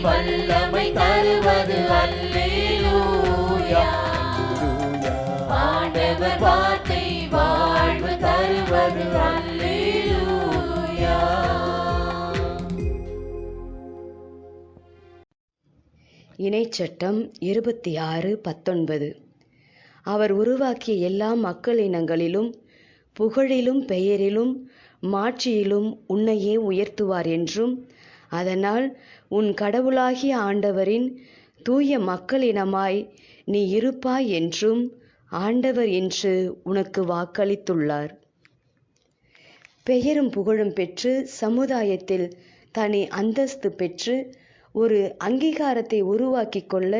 வல்லமை தருவது அல்லேலூயா. ஆண்டவர் வார்த்தை வாழ்வு தருவது அல்லேலூயா. இணைச்சட்டம் இருபத்தி ஆறு பத்தொன்பது. அவர் உருவாக்கிய எல்லா மக்களினங்களிலும் புகழிலும் பெயரிலும் மாட்சியிலும் உன்னையே உயர்த்துவார் என்றும் அதனால் உன் கடவுளாகிய ஆண்டவரின் தூய மக்களினமாய் நீ இருப்பாய் என்றும் ஆண்டவர் என்று உனக்கு வாக்களித்துள்ளார். பெயரும் புகழும் பெற்று சமுதாயத்தில் தனி அந்தஸ்து பெற்று ஒரு அங்கீகாரத்தை உருவாக்கி கொள்ள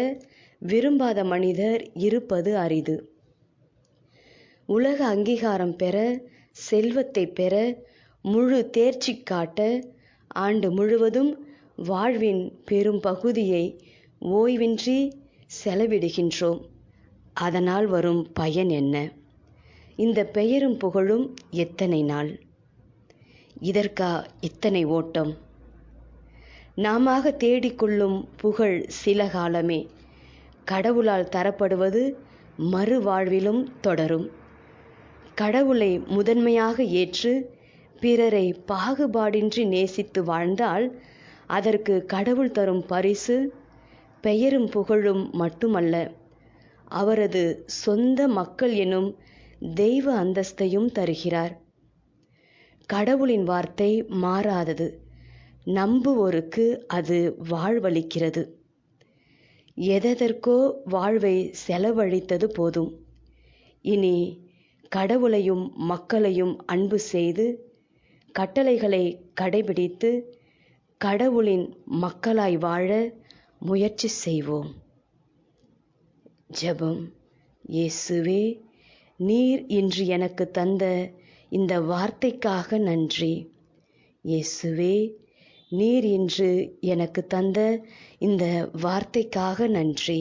விரும்பாத மனிதர் இருப்பது அரிது. உலக அங்கீகாரம் பெற செல்வத்தை பெற முழு தேர்ச்சி காட்ட ஆண்டு முழுவதும் வாழ்வின் பெரும் பகுதியை ஓய்வின்றி செலவிடுகின்றோம். அதனால் வரும் பயன் என்ன? இந்த பெயரும் புகழும் எத்தனை நாள்? இதற்கா இத்தனை ஓட்டம்? நாமாக தேடிக்கொள்ளும் புகழ் சில காலமே கடவுளால் தரப்படுவது மறுவாழ்விலும் தொடரும். கடவுளை முதன்மையாக ஏற்று பிறரை பாகுபாடின்றி நேசித்து வாழ்ந்தால் அதற்கு கடவுள் தரும் பரிசு பெயரும் புகழும் மட்டுமல்ல. அவரது சொந்த மக்கள் எனும் தெய்வ அந்தஸ்தையும் தருகிறார். கடவுளின் வார்த்தை மாறாதது. நம்புவோருக்கு அது வாழ்வளிக்கிறது. எதெதற்கோ வாழ்வை செலவழித்தது போதும். இனி கடவுளையும் மக்களையும் அன்பு செய்து கட்டளைகளை கடைபிடித்து கடவுளின் மக்களாய் வாழ முயற்சி செய்வோம். ஜெபம். இயேசுவே நீர் இன்று எனக்கு தந்த இந்த வார்த்தைக்காக நன்றி. இயேசுவே நீர் இன்று எனக்கு தந்த இந்த வார்த்தைக்காக நன்றி.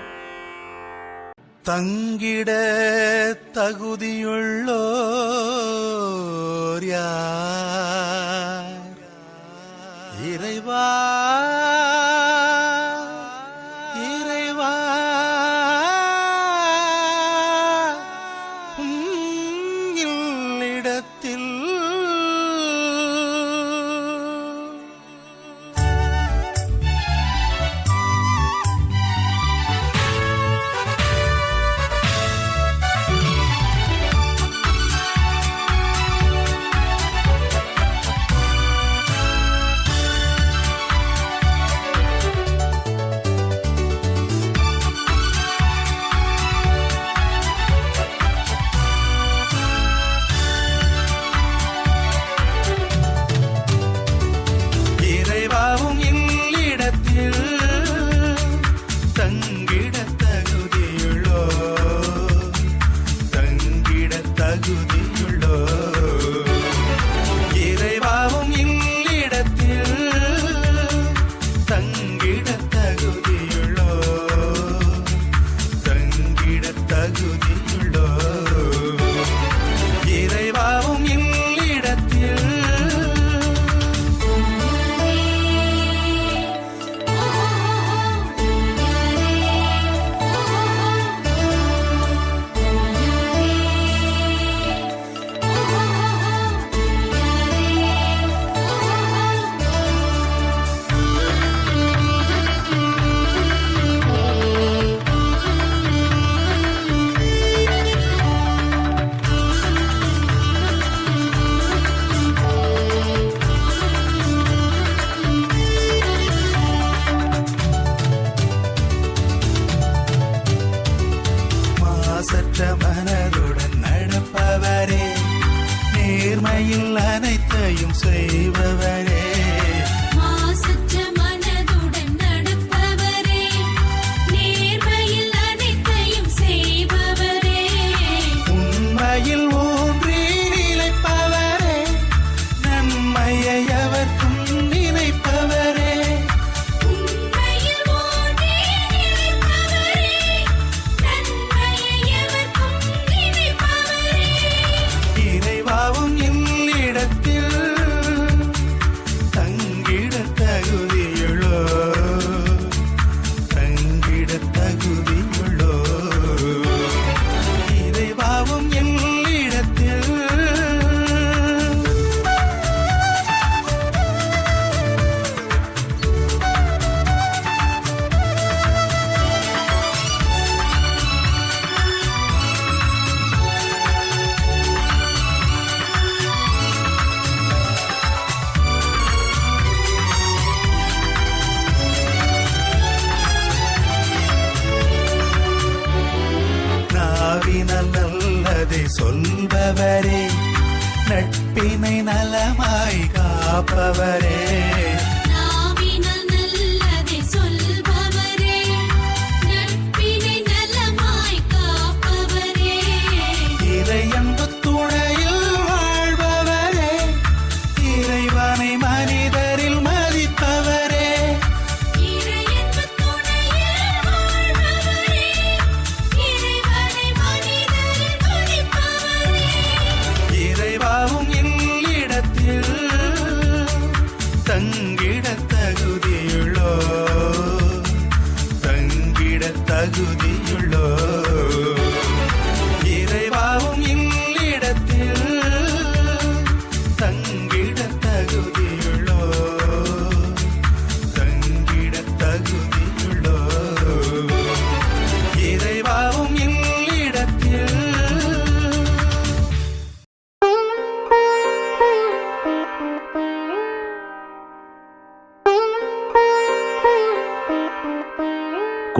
தங்கிட தகுதியுள்ளோர் யார்? இறைவா இறைவா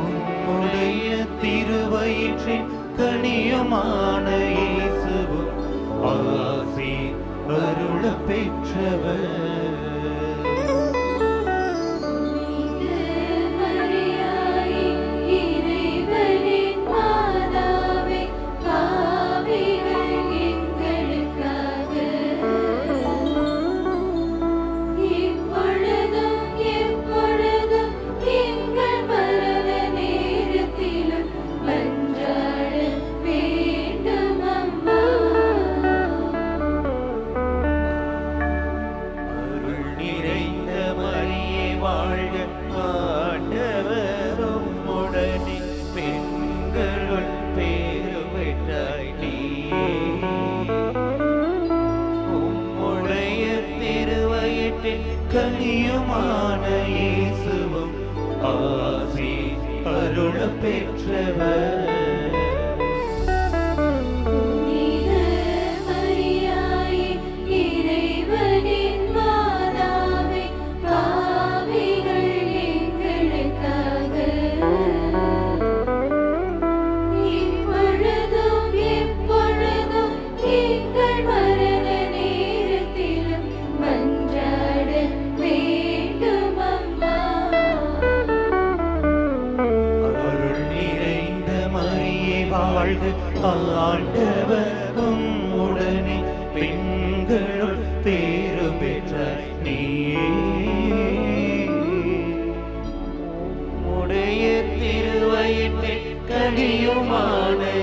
உன்னுடைய திருவயிற்றின் கனியுமான இயேசுவும் ஆசி அருள பெற்றவர். கனியுமான